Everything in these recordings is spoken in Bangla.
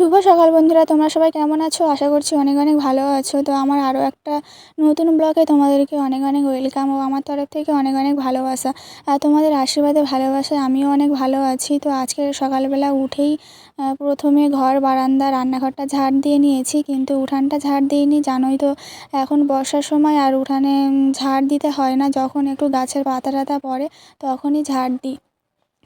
শুভ সকাল বন্ধুরা, তোমরা সবাই কেমন আছো? আশা করছি অনেক অনেক ভালো আছো। তো আমার আরও একটা নতুন ব্লগে তোমাদেরকে অনেক অনেক ওয়েলকাম ও আমার তরফ থেকে অনেক অনেক ভালোবাসা। আর তোমাদের আশীর্বাদে, ভালোবাসায় আমিও অনেক ভালো আছি। তো আজকে সকালবেলা উঠেই প্রথমে ঘর, বারান্দা, রান্নাঘরটা ঝাড় দিয়ে নিয়েছি, কিন্তু উঠানটা ঝাড় দিইনি, জানোই তো। এখন বর্ষার সময় আর উঠানে ঝাড় দিতে হয় না, যখন একটু গাছের পাতা টাতা পড়ে, তখনই ঝাড় দিই।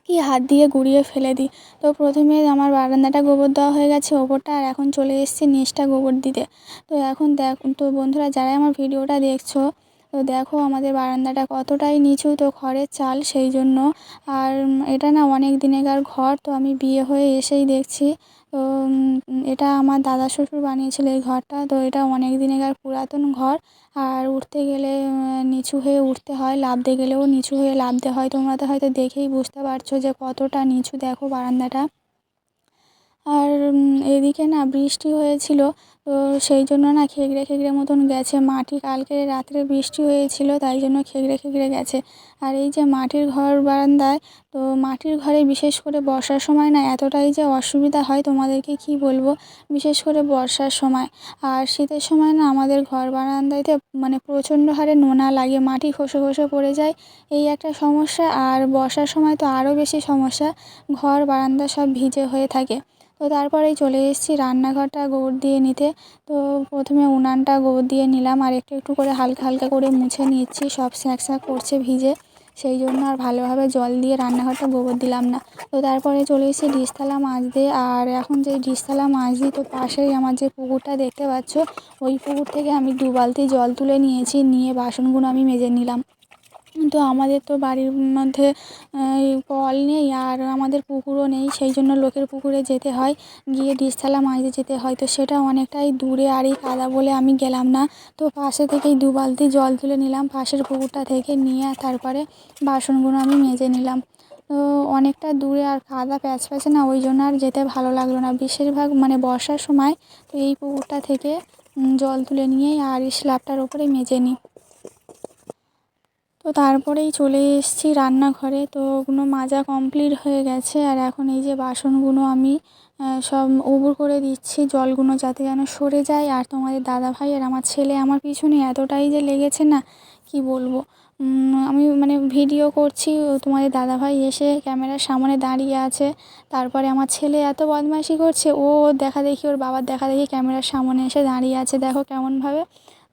কি হাত দিয়ে গুঁড়িয়ে ফেলে দিই। তো প্রথমে আমার বারান্দাটা গোবর দেওয়া হয়ে গেছে ওপরটা, আর এখন চলে এসেছি নিচটা গোবর দিতে। তো এখন দেখ, তো বন্ধুরা যারাই আমার ভিডিওটা দেখছ, তো দেখো আমাদের বারান্দাটা কতটাই নিচু, তো খড়ের চাল সেই জন্য। আর এটা না অনেক দিনেকার ঘর, তো আমি বিয়ে হয়ে এসেই দেখছি। তো এটা আমার দাদা শ্বশুর বানিয়েছিল এই ঘরটা। তো এটা অনেক দিনেকার পুরাতন ঘর। আর উঠতে গেলে নিচু হয়ে উঠতে হয় নামতে গেলেও নিচু হয়ে নামতে হয়। তোমরা তো হয়তো দেখেই বুঝতে পারছ যে কতটা নিচু। দেখো বারান্দাটা। আর এদিকে না বৃষ্টি হয়েছিল, তো সেই জন্য না খেগড়ে খেগড়ে মতন গেছে। মাটি কালকে রাত্রে বৃষ্টি হয়েছিল, তাই জন্য খেগড়ে খেগড়ে গেছে। আর এই যে মাটির ঘর বারান্দায়, তো মাটির ঘরে বিশেষ করে বর্ষার সময় না এতটাই যে অসুবিধা হয়, তোমাদেরকে কি বলব? বিশেষ করে বর্ষার সময়। আর শীতের সময় না আমাদের ঘর বারান্দাইতে মানে প্রচণ্ড হারে নোনা লাগে, মাটি খসে খসে পড়ে যায়, এই একটা সমস্যা। আর বর্ষার সময় তো আরও বেশি সমস্যা, ঘর বারান্দা সব ভিজে হয়ে থাকে। তো তারপরেই চলে এসেছি রান্নাঘরটা গোবর দিয়ে নিতে। তো প্রথমে উনানটা গোবর দিয়ে নিলাম আর একটু একটু করে হালকা হালকা করে মুছে নিচ্ছি সব স্যাঁক স্যাঁক করছে ভিজে। সেই জন্য আর ভালোভাবে জল দিয়ে রান্নাঘরটা গোবর দিলাম না। তো তারপরে চলে এসেছি ডিশ মাছ দিয়ে। আর এখন যে ডিসতলা মাছ দিই তো পাশেই আমার যে পুকুরটা দেখতে পাচ্ছ, ওই পুকুর থেকে আমি দু বালতি জল তুলে নিয়েছি। নিয়ে বাসনগুলো আমি মেজে নিলাম। তো আমাদের তো বাড়ির মধ্যে কল নেই আর আমাদের পুকুরও নেই, সেই জন্য লোকের পুকুরে যেতে হয়। গিয়ে থালা মাজতে যেতে হয়। তো সেটা অনেকটাই দূরে আর এই কাদা বলে আমি গেলাম না। তো পাশে থেকেই দু বালতি জল তুলে নিলাম। পাশের পুকুরটা থেকে নিয়ে তারপরে বাসনগুলো আমি মেজে নিলাম। তো অনেকটা দূরে আর কাদা প্যাচ প্যাচে না, ওই জন্য আর যেতে ভালো লাগল না। বেশিরভাগ মানে বর্ষার সময় তো এই পুকুরটা থেকে জল তুলে নিয়েই আর এই স্ল্যাবটার ওপরে মেজে নিই। তো তারপরেই চলে এসেছি রান্নাঘরে। তো ওগুলো মাজা কমপ্লিট হয়ে গেছে আর এখন এই যে বাসনগুলো আমি সব উবুর করে দিচ্ছি, জলগুলো যাতে যেন সরে যায়। আর তোমাদের দাদাভাই আর আমার ছেলে আমার পিছনে এতটাই যে লেগেছে না, কি বলব? আমি মানে ভিডিও করছি, তোমাদের দাদাভাই এসে ক্যামেরার সামনে দাঁড়িয়ে আছে। তারপরে আমার ছেলে এত বদমাইশি করছে, ও দেখা দেখি, ওর বাবার দেখা দেখি ক্যামেরার সামনে এসে দাঁড়িয়ে আছে। দেখো কেমনভাবে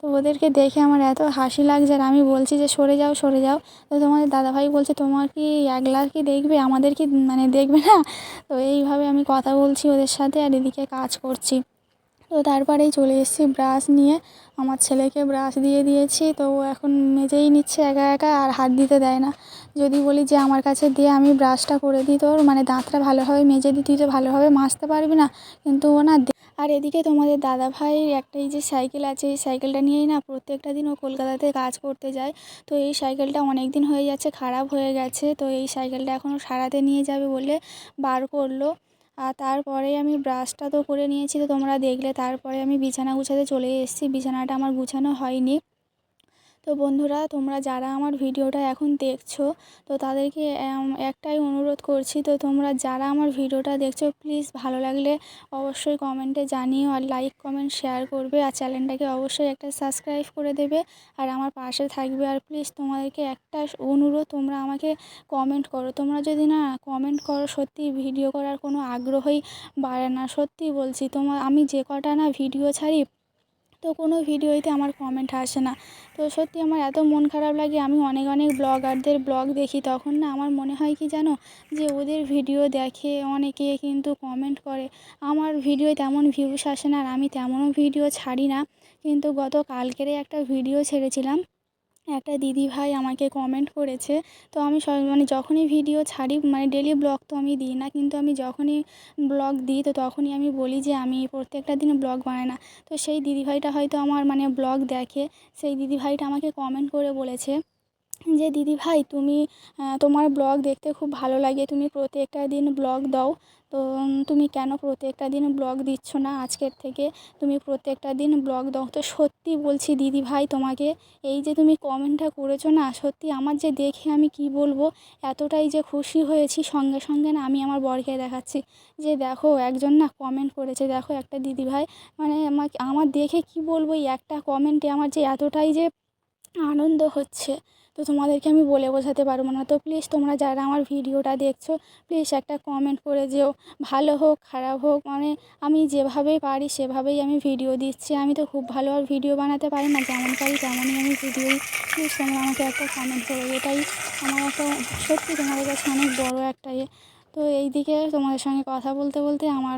তো ওদেরকে দেখে আমার এত হাসি লাগছে আর আমি বলছি যে, সরে যাও সরে যাও। তো তোমাদের দাদাভাই বলছে, তোমার কি একলা কি দেখবে? আমাদের কি মানে দেখবে না? তো এইভাবে আমি কথা বলছি ওদের সাথে আর এদিকে কাজ করছি। তো তারপরেই চলে এসেছি ব্রাশ নিয়ে। আমার ছেলেকে ব্রাশ দিয়ে দিয়েছি। তো ও এখন মেজেই নিচ্ছে একা একা আর হাত দিতে দেয় না। যদি বলি যে, আমার কাছে দিয়ে আমি ব্রাশটা করে দিই তোর। মানে দাঁতটা ভালোভাবে মেজে দিই, তুই তো ভালোভাবে মাজতে পারবি না। কিন্তু ও না আর এদিকে তোমাদের দাদা ভাইয়ের একটা এই যে সাইকেল আছে, এই সাইকেলটা নিয়েই না প্রত্যেকটা দিন ও কলকাতাতে কাজ করতে যায়। তো এই সাইকেলটা অনেক দিন হয়ে যাচ্ছে, খারাপ হয়ে গেছে। তো এই সাইকেলটা এখনও সারাতে নিয়ে যাবে বলে বার করল। আর তারপরে আমি ব্রাশটা তো করে নিয়েছি, তো তোমরা দেখলে। তারপরে আমি বিছানা গুছাতে চলে এসেছি। বিছানাটা আমার গুছানো হয়নি। তো বন্ধুরা, তোমরা যারা আমার ভিডিওটা এখন দেখছ, তো তাদেরকে একটাই অনুরোধ করছি, তো তোমরা যারা আমার ভিডিওটা দেখছ প্লিজ ভালো লাগলে অবশ্যই কমেন্টে জানিও আর লাইক কমেন্ট শেয়ার করবে আর চ্যানেলটাকে অবশ্যই একটা সাবস্ক্রাইব করে দেবে আর আমার পাশে থাকবে আর প্লিজ তোমাদেরকে একটা অনুরোধ, তোমরা আমাকে কমেন্ট করো। তোমরা যদি না কমেন্ট করো, সত্যি ভিডিও করার কোনো আগ্রহই বাড়ে না। সত্যি বলছি তোমার আমি যে কটা না ভিডিও ছাড়ি তো কোনো ভিডিওতে আমার কমেন্ট আসে না। তো সত্যি আমার এত মন খারাপ লাগে, আমি অনেক অনেক ব্লগারদের ব্লগ দেখি, তখন না আমার মনে হয় কি জানো? যে ওদের ভিডিও দেখে অনেকে কিন্তু কমেন্ট করে, আমার ভিডিও তেমন ভিউস আসে না আর আমি তেমনও ভিডিও ছাড়ি না। কিন্তু গত কালকেরে একটা ভিডিও ছেড়েছিলাম। একটা দিদি ভাই আমাকে কমেন্ট করেছে। তো আমি সব মানে যখনই ভিডিও ছাড়ি মানে ডেলি ব্লগ তো আমি দিই না, কিন্তু আমি যখনই ব্লগ দিই, তো তখনই আমি বলি যে আমি প্রত্যেকটা দিন ব্লগ বানাই না। তো সেই দিদিভাইটা হয়তো আমার মানে ব্লগ দেখে, সেই দিদিভাইটা আমাকে কমেন্ট করে বলেছে। যে দিদিভাই তুমি তোমার ব্লগ দেখতে খুব ভালো লাগে। তুমি প্রত্যেকটা দিন ব্লগ দাও। তো তুমি কেন প্রত্যেকটা দিন ব্লগ দিচ্ছ না আজকের থেকে? তুমি প্রত্যেকটা দিন ব্লগ দাও। তো সত্যি বলছি দিদিভাই তোমাকে, এই যে তুমি কমেন্টটা করেছ না, সত্যি আমার যে দেখে আমি কী বলব, এতটাই যে খুশি হয়েছি, সঙ্গে সঙ্গে না আমি আমার বরকে দেখাচ্ছি। যে দেখো, একজন না কমেন্ট করেছে, দেখো একটা দিদিভাই মানে আমাকে আমার দেখে কী বলব, এই একটা কমেন্টে আমার যে এতটাই যে আনন্দ হচ্ছে। তো তোমাদেরকে আমি বলে বোঝাতে পারব না। তো প্লিজ তোমরা যারা আমার ভিডিওটা দেখছ প্লিজ একটা কমেন্ট করে যেও। ভালো হোক, খারাপ হোক মানে আমি যেভাবেই পারি সেভাবেই আমি ভিডিও দিচ্ছি। আমি তো খুব ভালো আর ভিডিও বানাতে পারি না, যেমন পারি তেমনই আমি ভিডিও প্লিজ তোমরা আমাকে একটা কমেন্ট করো এটাই আমার একটা, সত্যি তোমাদের কাছে অনেক বড় একটা ইয়ে। তো এই দিকে তোমাদের সঙ্গে কথা বলতে বলতে আমার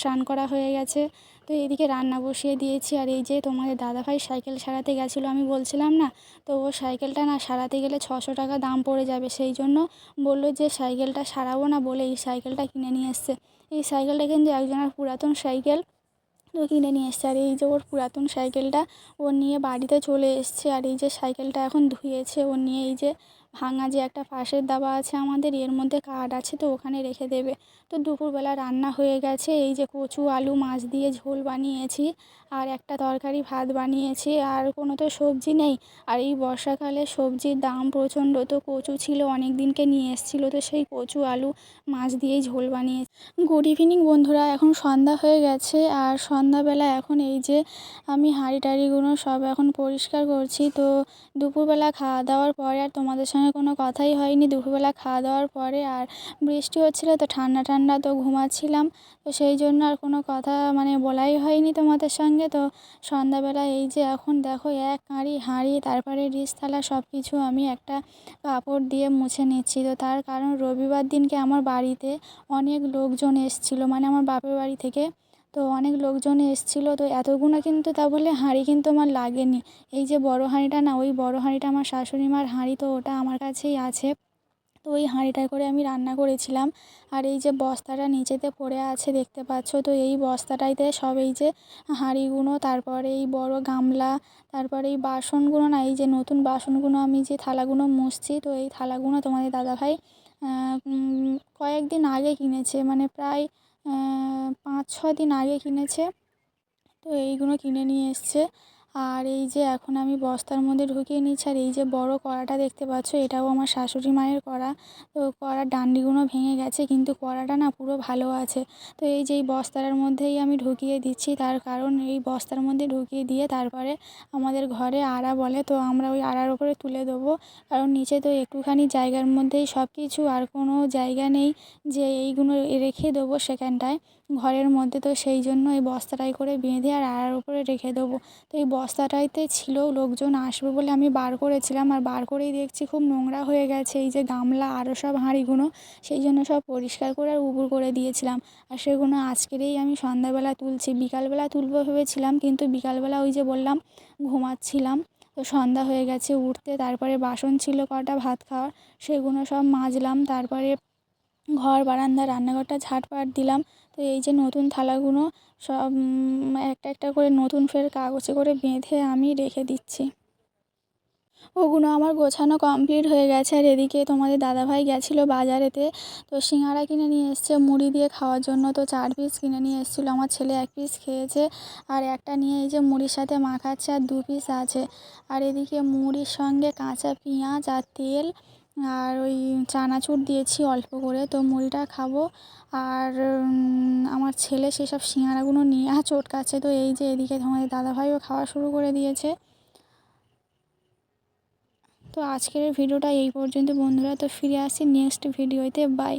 স্নান করা হয়ে গেছে। তো এইদিকে রান্না বসিয়ে দিয়েছি আর এই যে তোমাদের দাদাভাই সাইকেল সারাতে গেছিল, আমি বলছিলাম না, তো ও সাইকেলটা না সারাতে গেলে ছশো টাকা দাম পড়ে যাবে। সেই জন্য বলল যে সাইকেলটা সারাবো না বলে এই সাইকেলটা কিনে নিয়ে এসছে। এই সাইকেলটা কিন্তু একজনের পুরাতন সাইকেল তো কিনে নিয়ে এসছে। আর এই যে ওর পুরাতন সাইকেলটা ও নিয়ে বাড়িতে চলে এসছে। আর এই যে সাইকেলটা এখন ধুয়েছে, ও নিয়ে এই যে ভাঙা যে একটা পাশের দাবা আছে আমাদের, এর মধ্যে কাঠ আছে তো ওখানে রেখে দেবে। তো দুপুরবেলা রান্না হয়ে গেছে, এই যে কচু, আলু, মাছ দিয়ে ঝোল বানিয়েছি আর একটা তরকারি, ভাত বানিয়েছি আর কোনো তো সবজি নেই। আর এই বর্ষাকালে সবজির দাম প্রচণ্ড, তো কচু ছিল অনেক দিনকে নিয়ে এসেছিল, তো সেই কচু, আলু, মাছ দিয়েই ঝোল বানিয়েছি গুড ইভিনিং বন্ধুরা, এখন সন্ধ্যা হয়ে গেছে আর সন্ধ্যাবেলা এখন এই যে আমি হাঁড়ি টাড়িগুলো সব এখন পরিষ্কার করছি। তো দুপুরবেলা খাওয়া দাওয়ার পরে আর তোমাদের সঙ্গে কোনো কথাই হয়নি। দুপুরবেলা খাওয়া দাওয়ার পরে আর বৃষ্টি হচ্ছিল তো ঠান্ডা ঠান্ডা তো ঘুমাচ্ছিলাম। তো সেই জন্য আর কোনো কথা মানে বলাই হয়নি তোমাদের সঙ্গে। তো সন্ধ্যাবেলা এই যে এখন দেখো এক হাঁড়ি হাঁড়ি, তারপরে ডিশ থালা সব কিছু আমি একটা কাপড় দিয়ে মুছে নিচ্ছি। তো তার কারণ রবিবার দিনকে আমার বাড়িতে অনেক লোকজন এসেছিল। মানে আমার বাপের বাড়ি থেকে তো অনেক লোকজন এসেছিল, তো এতগুলো কিন্তু তা বলে হাঁড়ি কিন্তু আমার লাগেনি। এই যে বড় হাঁড়িটা না, ওই বড় হাঁড়িটা আমার শাশুড়ি মার হাঁড়ি, তো ওটা আমার কাছেই আছে। তো ওই হাঁড়িটায় করে আমি রান্না করেছিলাম। আর এই যে বস্তাটা নিচেতে পড়ে আছে দেখতে পাচ্ছ, তো এই বস্তাটাইতে সব এই যে হাঁড়িগুলো তারপরে এই বড় গামলা, তারপরে এই বাসনগুলো না, এই যে নতুন বাসনগুলো আমি যে থালাগুলো মুছছি, তো এই থালাগুলো তোমাদের দাদাভাই কয়েকদিন আগে কিনেছে। মানে প্রায় পাঁচ ছ দিন আগে কিনেছে। তো এইগুলো কিনে নিয়ে এসছে। আর এই যে এখন আমি বস্তার মধ্যে ঢুকিয়ে নিচ্ছি, আর এই যে বড় কড়াটা দেখতে পাচ্ছ, এটাও আমার শাশুড়ি মায়ের কড়া। তো কড়ার ডান্ডিগুলো ভেঙে গেছে, কিন্তু কড়াটা না পুরো ভালো আছে। তো এই যে এই বস্তাটার মধ্যেই আমি ঢুকিয়ে দিচ্ছি, তার কারণ এই বস্তার মধ্যে ঢুকিয়ে দিয়ে তারপরে আমাদের ঘরে আড়া বলে, তো আমরা ওই আড়ার ওপরে তুলে দেবো। কারণ নিচে তো একটুখানি জায়গার মধ্যেই সব কিছু আর কোনো জায়গা নেই যে এইগুলো রেখে দেবো সেখানটায়। ঘরের মধ্যে তো সেই জন্য এই বস্তাটাই করে বেঁধে আর আড়ার উপরে রেখে দেবো। তো এই বস্তাটাইতে ছিল লোকজন আসবে বলে আমি বার করেছিলাম। আর বার করেই দেখছি খুব নোংরা হয়ে গেছে। এই যে গামলা আরও সব হাঁড়িগুলো সেই জন্য সব পরিষ্কার করে আর উবুর করে দিয়েছিলাম। আর সেগুলো আজকেরই আমি সন্ধ্যাবেলা তুলছি। বিকালবেলা তুলবো ভেবেছিলাম, কিন্তু বিকালবেলা ওই যে বললাম, ঘুমাচ্ছিলাম। তো সন্ধ্যা হয়ে গেছে উঠতে, তারপরে বাসন ছিল কটা, ভাত খাওয়ার সেগুলো সব মাজলাম। তারপরে ঘর, বারান্দা, রান্নাঘরটা ঝাঁটপাট দিলাম। তো এই যে নতুন থালাগুলো সব একটা একটা করে নতুন ফের কাগজে করে বেঁধে আমি রেখে দিচ্ছি। ওগুলো আমার গোছানো কমপ্লিট হয়ে গেছে। আর এদিকে তোমাদের দাদাভাই গেছিল বাজারেতে, তো সিঙ্গারা কিনে নিয়ে এসছে মুড়ি দিয়ে খাওয়ার জন্য। তো চার পিস কিনে নিয়ে এসেছিল। আমার ছেলে এক পিস খেয়েছে আর একটা নিয়ে এই যে মুড়ির সাথে মাখাচ্ছে আর দু পিস আছে। আর এদিকে মুড়ির সঙ্গে কাঁচা পেঁয়াজ আর তেল আর ওই চানাচুর দিয়েছি অল্প করে, তো মুড়িটা খাব। আর আমার ছেলে সেসব সিঙাড়াগুলো নিয়ে আর চটকাচ্ছে তো এই যে এদিকে তোমাদের দাদাভাইও খাওয়া শুরু করে দিয়েছে। তো আজকের ভিডিওটা এই পর্যন্ত, বন্ধুরা। তো ফিরে আসি নেক্সট ভিডিওতে। বাই